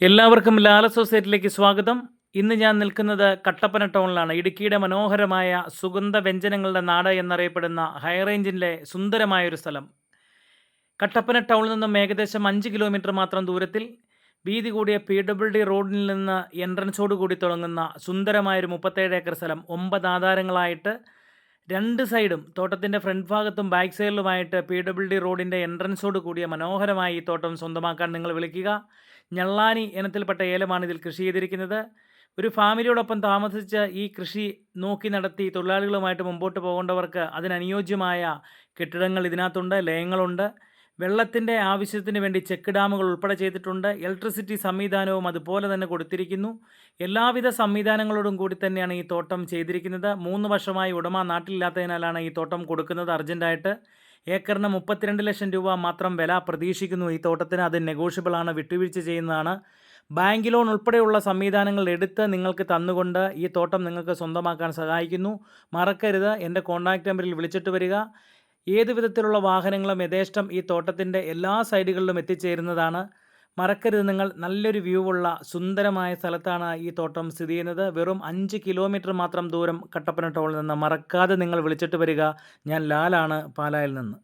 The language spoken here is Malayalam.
എല്ലാവർക്കും ലാല സൊസൈറ്റിയിലേക്ക് സ്വാഗതം. ഇന്ന് ഞാൻ നിൽക്കുന്നത് കട്ടപ്പന ടൗണിലാണ്. ഇടുക്കിയുടെ മനോഹരമായ സുഗന്ധ വ്യഞ്ജനങ്ങളുടെ നാട് എന്നറിയപ്പെടുന്ന ഹൈറേഞ്ചിന്റെ സുന്ദരമായൊരു സ്ഥലം. കട്ടപ്പന ടൗണിൽ നിന്നും ഏകദേശം അഞ്ച് കിലോമീറ്റർ മാത്രം ദൂരത്തിൽ വീതി കൂടിയ പി ഡബ്ല്യു ഡി റോഡിൽ നിന്ന് എൻട്രൻസോട് കൂടി തുടങ്ങുന്ന സുന്ദരമായൊരു മുപ്പത്തേഴ് ഏക്കർ സ്ഥലം. ഒമ്പത് ആധാരങ്ങളായിട്ട് രണ്ട് സൈഡും തോട്ടത്തിന്റെ ഫ്രണ്ട് ഭാഗത്തും ബാക്ക് സൈഡിലുമായിട്ട് പി ഡബ്ല്യു ഡി റോഡിന്റെ എൻട്രൻസോട് കൂടിയ മനോഹരമായി ഈ തോട്ടം സ്വന്തമാക്കാൻ നിങ്ങൾ വിളിക്കുക. ഞള്ളാനി ഇനത്തിൽപ്പെട്ട ഏലമാണ് ഇതിൽ കൃഷി ചെയ്തിരിക്കുന്നത്. ഒരു ഫാമിലിയോടൊപ്പം താമസിച്ച് ഈ കൃഷി നോക്കി നടത്തി തൊഴിലാളികളുമായിട്ട് മുമ്പോട്ട് പോകേണ്ടവർക്ക് അതിനനുയോജ്യമായ കെട്ടിടങ്ങൾ ഇതിനകത്തുണ്ട് ലയങ്ങളുണ്ട്. വെള്ളത്തിന്റെ ആവശ്യത്തിന് വേണ്ടി ചെക്ക് ഡാമുകൾ ഉൾപ്പെടെ ചെയ്തിട്ടുണ്ട്. ഇലക്ട്രിസിറ്റി സംവിധാനവും അതുപോലെ തന്നെ കൊടുത്തിരിക്കുന്നു. എല്ലാവിധ സംവിധാനങ്ങളോടും കൂടി തന്നെയാണ് ഈ തോട്ടം ചെയ്തിരിക്കുന്നത്. മൂന്ന് വർഷമായി ഉടമ നാട്ടിലില്ലാത്തതിനാലാണ് ഈ തോട്ടം കൊടുക്കുന്നത് അർജന്റായിട്ട്. ഏക്കറിന് മുപ്പത്തിരണ്ട് ലക്ഷം രൂപ മാത്രം വില പ്രതീക്ഷിക്കുന്നു. ഈ തോട്ടത്തിന് അത് നെഗോഷ്യബിളാണ് വിട്ടുവീഴ്ച ചെയ്യുന്നതാണ്. ബാങ്ക് ലോൺ ഉൾപ്പെടെയുള്ള സംവിധാനങ്ങൾ എടുത്ത് നിങ്ങൾക്ക് തന്നുകൊണ്ട് ഈ തോട്ടം നിങ്ങൾക്ക് സ്വന്തമാക്കാൻ സഹായിക്കുന്നു. മറക്കരുത്. എന്റെ കോൺടാക്റ്റ് നമ്പറിൽ വിളിച്ചിട്ട് വരിക. ഏത് വിധത്തിലുള്ള വാഹനങ്ങളും യഥേഷ്ടം ഈ തോട്ടത്തിന്റെ എല്ലാ സൈഡുകളിലും എത്തിച്ചേരുന്നതാണ്. മറക്കരുത്. നിങ്ങൾ നല്ലൊരു വ്യൂ ഉള്ള സുന്ദരമായ സ്ഥലത്താണ് ഈ തോട്ടം സ്ഥിതി ചെയ്യുന്നത്. വെറും അഞ്ച് കിലോമീറ്റർ മാത്രം ദൂരം കട്ടപ്പന ടൗണിൽ നിന്ന് മറക്കാതെ നിങ്ങൾ വിളിച്ചിട്ട് വരിക. ഞാൻ ലാലാണ് പാലായിൽ നിന്ന്.